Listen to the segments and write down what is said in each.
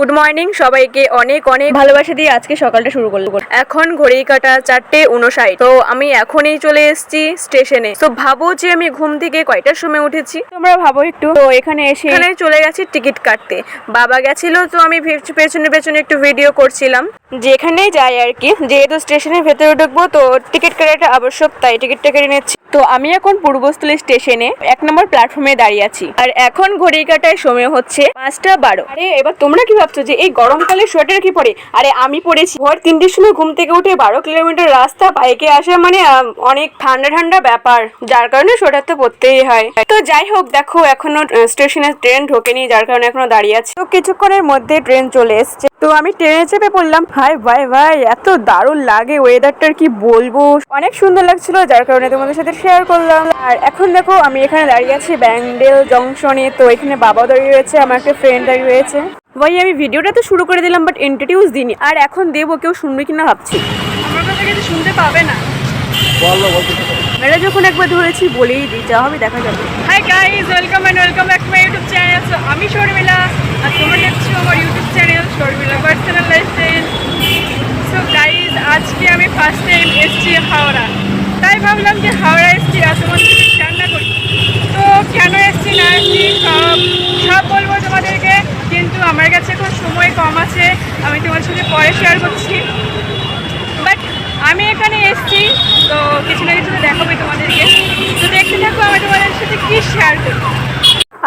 Good morning সবাইকে অনেক অনেক ভালোবাসা দিয়ে আজকে সকালটা শুরু করল এখন ঘড়ি কাটা চারটে উনষাট তো আমি এখনই চলে এসেছি স্টেশনে। তো ভাবো যে আমি ঘুম থেকে কয়টার সময় উঠেছি? তোমরা ভাবো একটু। তো এখানে এসে এখানে চলে গেছি টিকিট কাটতে। বাবা গেছিল তো আমি পেছনে পেছনে একটু ভিডিও করছিলাম। যেখানে যাই আর কি যেহেতু স্টেশনের ভেতরে ঢুকবো তো টিকিট কাটাটা আবশ্যক তাই টিকিটটা কেটে নিচ্ছি। তো আমি এখন পূর্বস্থলী স্টেশনে এক নম্বর প্ল্যাটফর্মে দাঁড়িয়ে আছি। আর এখন ঘড়ি কাটায় সময় হচ্ছে পাঁচটা বারো। আরে, এবার তোমরা কি ভাবছ যে এই গরমকালে সোয়েটার কি পরে? আরে, আমি পরেছি। ভোর তিনটের সময় ঘুম থেকে উঠে বারো কিলোমিটার রাস্তা বাইকে আসা মানে অনেক ঠান্ডা ঠান্ডা ব্যাপার। যার কারণে সোয়েটার তো পরতেই হয়। তো যাই হোক, দেখো এখনও স্টেশনে ট্রেন ঢোকেনি, যার কারণে এখনও দাঁড়িয়ে আছে। তো কিছুক্ষণের মধ্যে ট্রেন চলে এসছে। আমি ট্রেনে চেপে পড়লাম। হাই ভাই ভাই এত দারুণ লাগে ওয়েদারটার কি বলব? অনেক সুন্দর লাগছিল যার কারণে তোমাদের সাথে শেয়ার করলাম। আর এখন দেখো আমি এখানে দাঁড়িয়ে আছি ব্যান্ডেল জংশনে তো এখানে বাবা দাঁড়িয়ে রয়েছে আমার একটা ফ্রেন্ড দাঁড়িয়ে রয়েছে। ভাই আমি ভিডিওটা তো শুরু করে দিলাম বাট ইন্ট্রোডিউস দিইনি। আর এখন দেবো কেউ শুনবে কিনা ভাবছি। আমার কথা কিছু শুনতে পাবে না। মেয়েরা যখন একবার ধরেছি বলেই দিই, যা হবে দেখা যাবে। Hi guys welcome and welcome back to my YouTube channel আমি শর্মিলা, আর তোমরা দেখছ আমার YouTube channel Sharmila personal lifestyle so guys আজকে আমি ফার্স্ট টাইম এসছি হাওড়া। তাই ভাবলাম যে হাওড়া এসছি, আর তোমাদের সাথে শেয়ার না করি। তো, কেন এসছি না এসছি, সব সব বলব তোমাদেরকে। কিন্তু আমার কাছে এখন সময় কম আছে, আমি তোমার সাথে পরে শেয়ার করছি। বাট আমি এখানে এসেছি, তো কিছু না কিছু তো দেখাবোই তোমাদেরকে। তো দেখতে থাকো, আমি তোমাদের সাথে কি শেয়ার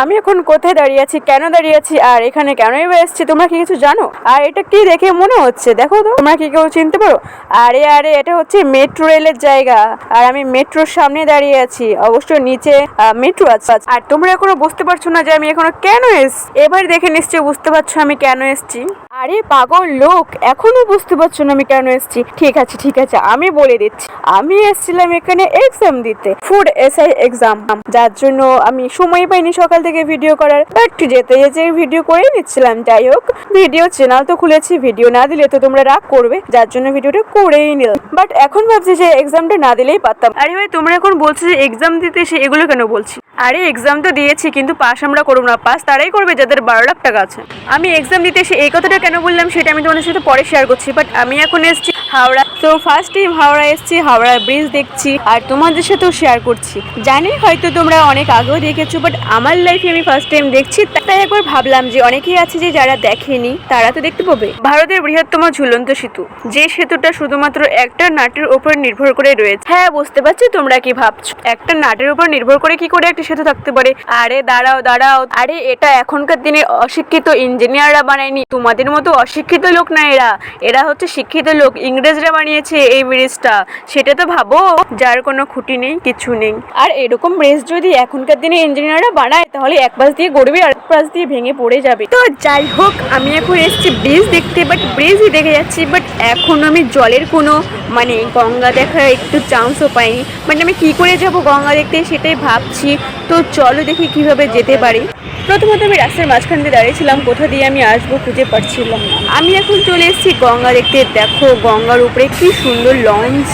আমি এখন কোথায় দাঁড়িয়ে আছি, কেন দাঁড়িয়ে আছি, আর এখানে কেনই বা এসেছি, তোমরা কি কিছু জানো? আর এটা কি দেখে মনে হচ্ছে? দেখো তো, তোমরা কি কেউ চিনতে পারো? আরে আরে, এটা হচ্ছে মেট্রো রেলের জায়গা। আর আমি মেট্রোর সামনে দাঁড়িয়ে আছি, অবশ্য নিচে মেট্রো আছে। আর তোমরা এখনও বুঝতে পারছ না যে আমি এখনও কেন এস, এবার দেখে নিশ্চয়ই বুঝতে পারছ আমি কেন এসেছি। আরে পাগল লোক, এখনও বুঝতে পারছ না আমি কেন এসেছি? ঠিক আছে ঠিক আছে, আমি বলে দিচ্ছি। আমি এসেছিলাম এখানে এক্সাম দিতে ফুড এসআই এক্সাম যার জন্য আমি সময় পাইনি সকাল থেকে ভিডিও করার বাট যেতে যেতে ভিডিও করেই নিচ্ছিলাম। যাই হোক ভিডিও চ্যানেল তো খুলেছি ভিডিও না দিলে তো তোমরা রাগ করবে, যার জন্য ভিডিওটা করেই নিলাম। বাট এখন ভাবছি যে এক্সামটা না দিলেই পারতাম। আরে ভাই, তোমরা এখন বলছো যে এক্সাম দিতে এসে এগুলো কেন বলছি? আরে এক্সাম তো দিয়েছি, কিন্তু পাস আমরা করব না। পাস তারাই করবে যাদের বারো লাখ টাকা আছে। আমি এক্সাম দিতে এসে এই কথাটা কেন বললাম, সেটা আমি তোমাদের সাথে পরে শেয়ার করছি বাট আমি এখন এসেছি হাওড়া। তো ফার্স্ট হাওড়া এসেছি হাওড়া ব্রিজ দেখছি আর তোমাদের সাথেও শেয়ার করছি। জানি হয়তো তোমরা অনেক আগেও দেখেছ বাট আমার লাইফে আমি ফার্স্ট টাইম দেখছি। তাই একবার ভাবলাম যে অনেকেই আছে যে যারা দেখেনি, তারা তো দেখতে পাবে। ভারতের বৃহত্তম ঝুলন্ত সেতু, যে সেতুটা শুধুমাত্র একটা নাটের উপর নির্ভর করে রয়েছে। হ্যাঁ বুঝতে পারছি তোমরা কি ভাবছ? একটা নাটের উপর নির্ভর করে কি করে একটা সেতু থাকতে পারে? আরে দাঁড়াও দাঁড়াও। আরে, এটা এখনকার দিনে অশিক্ষিত ইঞ্জিনিয়াররা বানায়নি। তোমাদের মতো অশিক্ষিত লোক না এরা। এরা হচ্ছে শিক্ষিত লোক ইংরেজরা বানিয়েছে এই ব্রিজটা, সেটা তো ভাবো, যার কোনো খুঁটি নেই, কিছু নেই। আর এরকম ব্রিজ যদি এখনকার দিনে ইঞ্জিনিয়াররা বানায়, তাহলে এক পাশ দিয়ে গড়বে আর এক পাশ দিয়ে ভেঙে পড়ে যাবে। তো যাই হোক, আমি এখন এসেছি ব্রিজ দেখতে বাট ব্রিজই দেখে যাচ্ছি বাট এখন আমি জলের কোনো মানে গঙ্গা দেখার একটু চান্সও পাইনি। মানে আমি কি করে যাব গঙ্গা দেখতে, সেটাই ভাবছি। তো চলো দেখি কীভাবে যেতে পারি। প্রথমত আমি রাস্তার মাঝখান দিয়ে দাঁড়িয়েছিলাম কোথা দিয়ে আমি আসব খুঁজে পাচ্ছিলাম না। আমি এখন চলে এসেছি গঙ্গা দেখতে। দেখো গঙ্গার উপরে কি সুন্দর লঞ্চ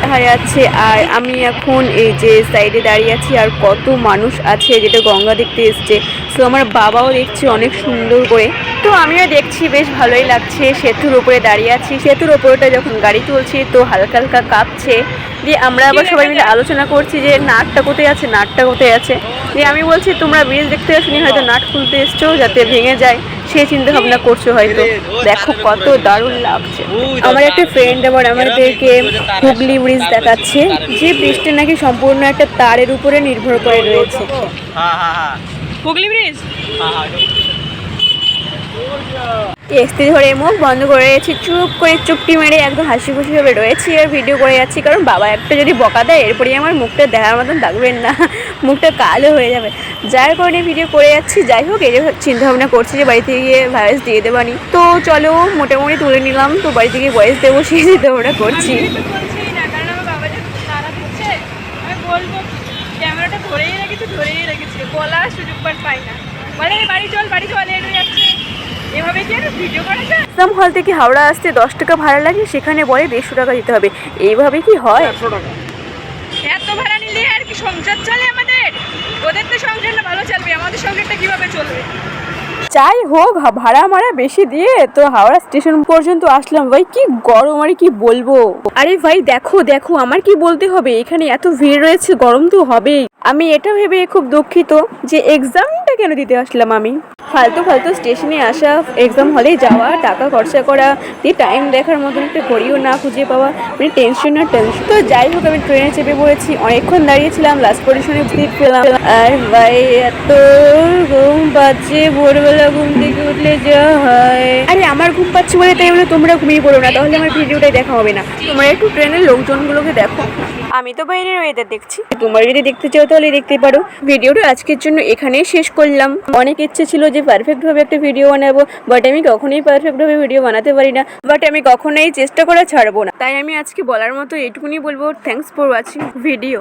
দেখা যাচ্ছে। আর আমি এখন এই যে সাইডে দাঁড়িয়ে আছি আর কত মানুষ আছে যেটা গঙ্গা দেখতে এসছে। তো আমার বাবাও দেখছে অনেক সুন্দর করে। তো আমিও দেখছি, বেশ ভালোই লাগছে। সেতুর উপরে দাঁড়িয়ে আছি। সেতুর ওপরটা যখন গাড়ি চলছে তো হালকা হালকা কাঁপছে। দিয়ে আমরা আবার সবাই মিলে আলোচনা করছি যে নাটটা কোথায় আছে, নাটটা কোথায় আছে। দিয়ে আমি বলছি, তোমরা ব্রিজ দেখতে আসনি, হয়তো নাট খুলতে এসছো যাতে ভেঙে যায়। সে চিন্তা ভাবনা করছ হয়তো। দেখো কত দারুণ লাগছে। আমার একটা ফ্রেন্ড আবার আমাদেরকে হুগলি ব্রিজ দেখাচ্ছে যে ব্রিজটি নাকি সম্পূর্ণ একটা তারের উপরে নির্ভর করে রয়েছে। হ্যাঁ, হ্যাঁ, হ্যাঁ। হুগলি ব্রিজ এসতে ধরে মুখ বন্ধ করে রেখেছি। চুপ করে চুপটি মেরে একদম হাসি খুশি ভাবে রয়েছি আর ভিডিও করে যাচ্ছি। কারণ বাবা একটা যদি বকা দেয়, এরপরেই আমার মুখটা দেখার মতন থাকবেন না। মুখটা কালো হয়ে যাবে। যার কারণে ভিডিও করে যাচ্ছি। যাই হোক, এই যে চিন্তা ভাবনা করছি যে বাড়িতে গিয়ে ভয়েস দিয়ে দেবানি তো চলো, মোটামুটি তুলে নিলাম। তো বাড়িতে গিয়ে ভয়েস দেবো সেই চিন্তা ভাবনা করছি ধরেই রেখেছি ধরেই রেখেছি। বলার সুযোগ পাই না। বলে, বাড়ি চল বাড়ি চল হয়ে যাচ্ছে। ইসলাম হল থেকে হাওড়া আসতে দশ টাকা ভাড়া লাগে সেখানে বলে দেড়শো টাকা দিতে হবে। এইভাবে কি হয়? এত ভাড়া নিলে আর কি সংসার চলে আমাদের? ওদের তো সংসারটা ভালো চলবে। আমাদের সংসারটা কীভাবে চলবে? যাই হোক ভাড়া মারা বেশি দিয়ে তো হাওড়া স্টেশন পর্যন্ত আসলাম। ভাই কি গরম আর কি বলব? আরে ভাই দেখো দেখো আমার কি বলতে হবে? এখানে এত ভিড় রয়েছে গরম তো হবেই। আমি এটা ভেবে খুব দুঃখিত যে এক্সামটা কেন দিতে আসলাম আমি? ফালতু ফালতু স্টেশনে আসা এক্সাম হলে যাওয়া, টাকা খরচা করা, দিয়ে টাইম দেখার মতন একটা ঘড়িও না খুঁজে পাওয়া মানে টেনশন না টেনশন তো যাই হোক, আমি ট্রেনে চেপে পড়েছি, অনেকক্ষণ দাঁড়িয়েছিলাম লাস্ট পজিশনে সিট পেলাম। আর ভাই, এত ঘুম পাচ্ছে, ভোরবেলা ঘুম থেকে উঠলে যা হয়। আরে আমার ঘুম পাচ্ছে বলে তাই বলে তোমরা ঘুমিয়ে পড়ো না, তাহলে আমার ভিডিওটাই দেখা হবে না। তোমরা একটু ট্রেনের লোকজনগুলোকে দেখো। আমি তো বাইরের ওয়েদার দেখছি। তোমরা যদি দেখতে চাও তাহলে দেখতে পারো। ভিডিওটা আজকের জন্য এখানেই শেষ করলাম। অনেক ইচ্ছে ছিল যে পারফেক্ট ভাবে একটা ভিডিও বানাবো বাট আমি কখনোই পারফেক্টভাবে ভিডিও বানাতে পারি না বাট আমি কখনোই চেষ্টা করে ছাড়বো না। তাই আমি আজকে বলার মতো এইটুকুনি বলব। Thanks for watching video